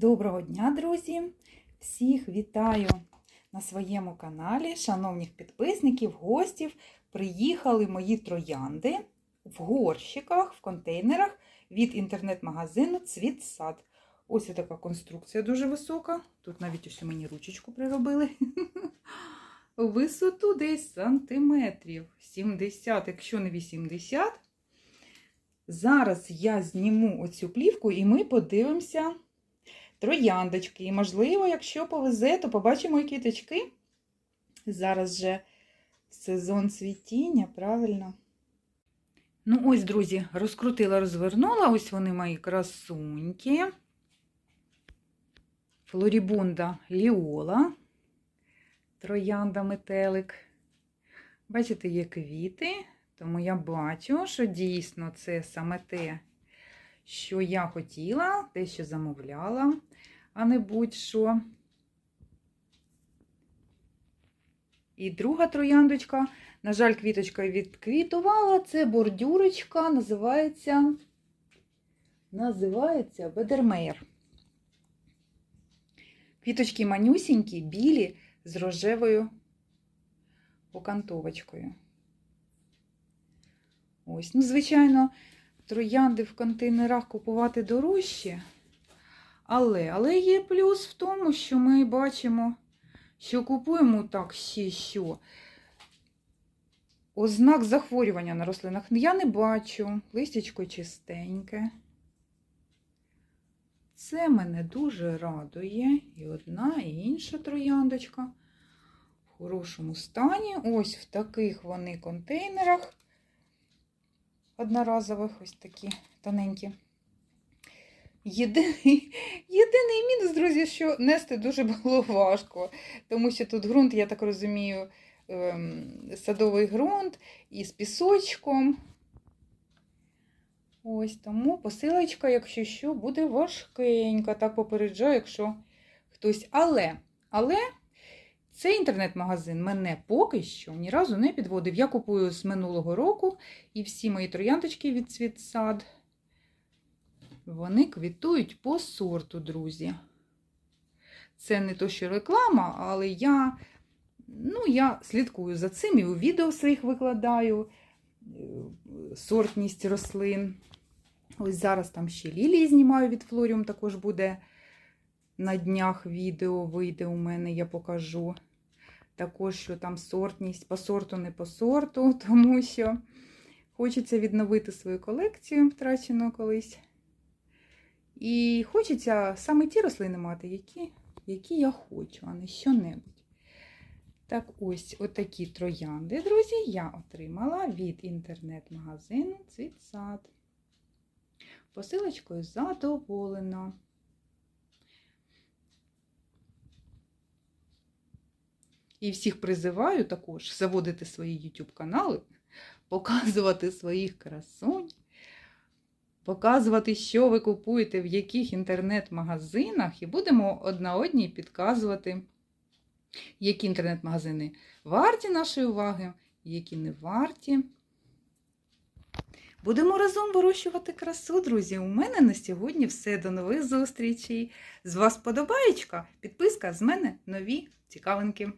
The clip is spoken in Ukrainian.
Доброго дня, друзі! Всіх вітаю на своєму каналі, шановних підписників, гостів. Приїхали мої троянди в горщиках, в контейнерах від інтернет-магазину Цвітсад. Ось така конструкція дуже висока. Тут навіть ось мені ручечку приробили. Висоту десь сантиметрів 70, якщо не 80. Зараз я зніму оцю плівку і ми подивимося трояндочки. І, можливо, якщо повезе, то побачимо і квіточки. Зараз же сезон цвітіння, правильно? Ну, ось, друзі, розкрутила, розвернула. Ось вони мої красуньки. Флорібунда Ліола. Троянда метелик. Бачите, є квіти, тому я бачу, що дійсно це саме те, що я хотіла, те, що замовляла, а не будь-що. І друга трояндочка, на жаль, квіточка відквітувала. Це бордюрочка, називається називається Бедермейр. Квіточки манюсінькі, білі, з рожевою окантовочкою. Ось, ну, звичайно, троянди в контейнерах купувати дорожче. Але, але є плюс в тому, що ми бачимо, що купуємо так ще що. Ознак захворювання на рослинах я не бачу. Листячко чистеньке. Це мене дуже радує. І одна, і інша трояндочка в хорошому стані. Ось в таких вони контейнерах одноразових, ось такі тоненькі. Єдиний, єдиний мінус, друзі, що нести дуже було важко, тому що тут ґрунт, я так розумію, ем, садовий ґрунт із пісочком. Ось тому посилочка, якщо що, буде важкенька. Так попереджаю, якщо хтось. Але, але цей інтернет-магазин мене поки що ні разу не підводив. Я купую з минулого року і всі мої трояндочки від Цвітсад, вони квітують по сорту, друзі. Це не то, що реклама, але я, ну, я слідкую за цим і у відео своїх викладаю е, сортність рослин. Ось зараз там ще лілії знімаю від Флоріум, також буде на днях відео вийде у мене, я покажу. Також, що там сортність по сорту, не по сорту, тому що хочеться відновити свою колекцію, втрачену колись. І хочеться саме ті рослини мати, які, які я хочу, а не що-небудь. Так, ось отакі троянди, друзі, я отримала від інтернет-магазину Цвітсад. Посилочкою задоволена. І всіх призиваю також заводити свої YouTube канали, показувати своїх красунь, показувати, що ви купуєте, в яких інтернет-магазинах, і будемо одна одній підказувати, які інтернет-магазини варті нашої уваги, які не варті. Будемо разом вирощувати красу, друзі. У мене на сьогодні все. До нових зустрічей. З вас подобаєчка, підписка, з мене нові цікавинки.